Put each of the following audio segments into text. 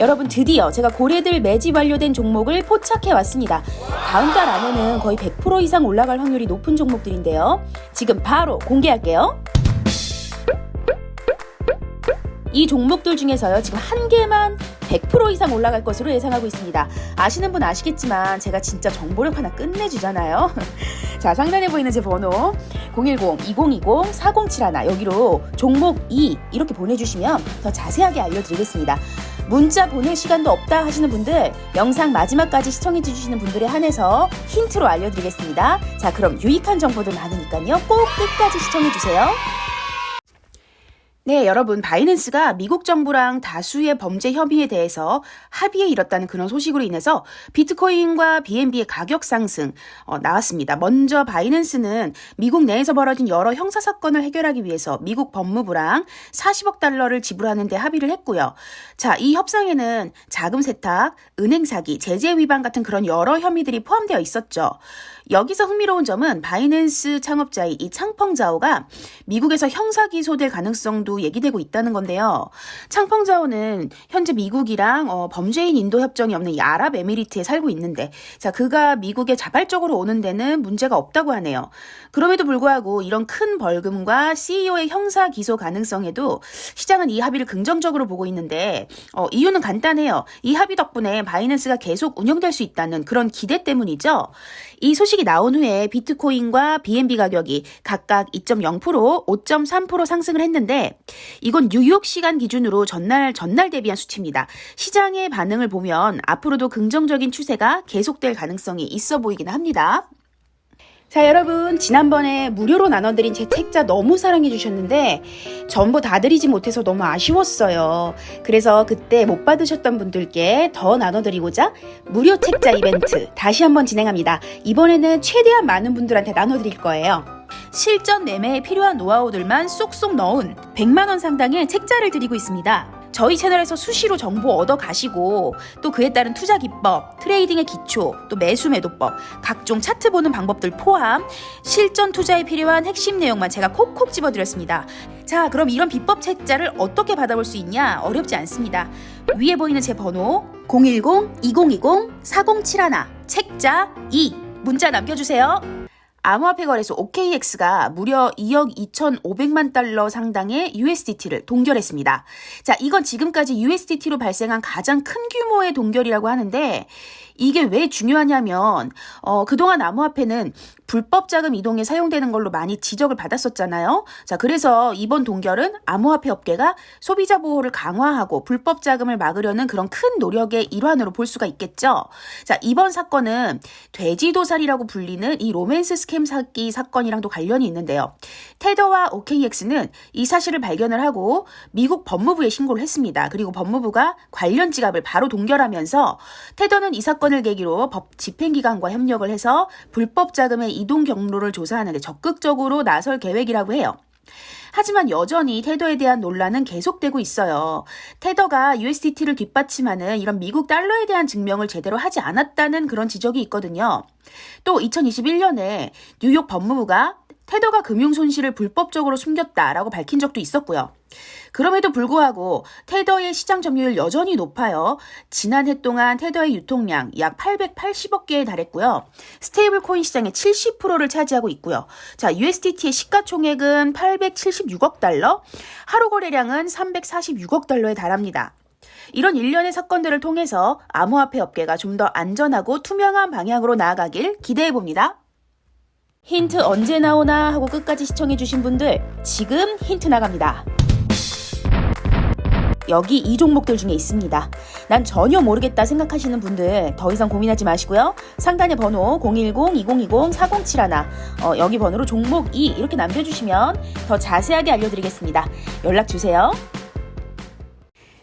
여러분 드디어 제가 고래들 매집 완료된 종목을 포착해 왔습니다. 다음 달 안에는 거의 100% 이상 올라갈 확률이 높은 종목들인데요. 지금 바로 공개할게요. 이 종목들 중에서요, 지금 한 개만 100% 이상 올라갈 것으로 예상하고 있습니다. 아시는 분 아시겠지만 제가 진짜 정보력 하나 끝내주잖아요. 자, 상단에 보이는 제 번호 010-2020-4071 여기로 종목 2 이렇게 보내주시면 더 자세하게 알려드리겠습니다. 문자 보낼 시간도 없다 하시는 분들 영상 마지막까지 시청해 주시는 분들에 한해서 힌트로 알려드리겠습니다. 자, 그럼 유익한 정보들 많으니까요. 꼭 끝까지 시청해 주세요. 네, 여러분, 바이낸스가 미국 정부랑 다수의 범죄 혐의에 대해서 합의에 이뤘다는 그런 소식으로 인해서 비트코인과 BNB의 가격 상승 어, 나왔습니다. 먼저 바이낸스는 미국 내에서 벌어진 여러 형사 사건을 해결하기 위해서 미국 법무부랑 40억 달러를 지불하는 데 합의를 했고요. 자, 이 협상에는 자금 세탁, 은행 사기, 제재 위반 같은 그런 여러 혐의들이 포함되어 있었죠. 여기서 흥미로운 점은 바이낸스 창업자의 이 창펑자오가 미국에서 형사 기소될 가능성도 얘기되고 있다는 건데요. 창펑자오는 현재 미국이랑 어, 범죄인 인도 협정이 없는 이 아랍에미리트에 살고 있는데, 자 그가 미국에 자발적으로 오는 데는 문제가 없다고 하네요. 그럼에도 불구하고 이런 큰 벌금과 CEO의 형사 기소 가능성에도 시장은 이 합의를 긍정적으로 보고 있는데 어, 이유는 간단해요. 이 합의 덕분에 바이낸스가 계속 운영될 수 있다는 그런 기대 때문이죠. 이 소식이 나온 후에 비트코인과 BNB 가격이 각각 2.0%, 5.3% 상승을 했는데 이건 뉴욕 시간 기준으로 전날 전날 대비한 수치입니다. 시장의 반응을 보면 앞으로도 긍정적인 추세가 계속될 가능성이 있어 보이긴 합니다. 자, 여러분, 지난번에 무료로 나눠드린 제 책자 너무 사랑해주셨는데, 전부 다 드리지 못해서 너무 아쉬웠어요. 그래서 그때 못 받으셨던 분들께 더 나눠드리고자 무료 책자 이벤트 다시 한번 진행합니다. 이번에는 최대한 많은 분들한테 나눠드릴 거예요. 실전 매매에 필요한 노하우들만 쏙쏙 넣은 100만원 상당의 책자를 드리고 있습니다. 저희 채널에서 수시로 정보 얻어 가시고 또 그에 따른 투자 기법, 트레이딩의 기초, 또 매수 매도법, 각종 차트 보는 방법들 포함 실전 투자에 필요한 핵심 내용만 제가 콕콕 집어 드렸습니다. 자, 그럼 이런 비법 책자를 어떻게 받아볼 수 있냐? 어렵지 않습니다. 위에 보이는 제 번호 010-2020-4071 책자 2 문자 남겨주세요. 암호화폐 거래소 OKX가 무려 2억 2,500만 달러 상당의 USDT를 동결했습니다. 자, 이건 지금까지 USDT로 발생한 가장 큰 규모의 동결이라고 하는데 이게 왜 중요하냐면 어, 그동안 암호화폐는 불법 자금 이동에 사용되는 걸로 많이 지적을 받았었잖아요. 자, 그래서 이번 동결은 암호화폐 업계가 소비자 보호를 강화하고 불법 자금을 막으려는 그런 큰 노력의 일환으로 볼 수가 있겠죠. 자, 이번 사건은 돼지도살이라고 불리는 이 로맨스 스캠 사기 사건이랑도 관련이 있는데요. 테더와 OKX는 이 사실을 발견을 하고 미국 법무부에 신고를 했습니다. 그리고 법무부가 관련 지갑을 바로 동결하면서 테더는 이 사건 을 계기로 법 집행기관과 협력을 해서 불법 자금의 이동 경로를 조사하는 데 적극적으로 나설 계획이라고 해요. 하지만 여전히 테더에 대한 논란은 계속되고 있어요. 테더가 USDT를 뒷받침하는 이런 미국 달러에 대한 증명을 제대로 하지 않았다는 그런 지적이 있거든요. 또 2021년에 뉴욕 법무부가 테더가 금융 손실을 불법적으로 숨겼다라고 밝힌 적도 있었고요. 그럼에도 불구하고 테더의 시장 점유율 여전히 높아요. 지난해 동안 테더의 유통량 약 880억 개에 달했고요. 스테이블 코인 시장의 70%를 차지하고 있고요. 자, USDT의 시가총액은 876억 달러, 하루 거래량은 346억 달러에 달합니다. 이런 일련의 사건들을 통해서 암호화폐 업계가 좀 더 안전하고 투명한 방향으로 나아가길 기대해 봅니다. 힌트 언제 나오나 하고 끝까지 시청해주신 분들 지금 힌트 나갑니다. 여기 이 종목들 중에 있습니다. 난 전혀 모르겠다 생각하시는 분들 더 이상 고민하지 마시고요. 상단의 번호 010-2020-4071 어, 여기 번호로 종목 2 이렇게 남겨주시면 더 자세하게 알려드리겠습니다. 연락 주세요.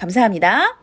감사합니다.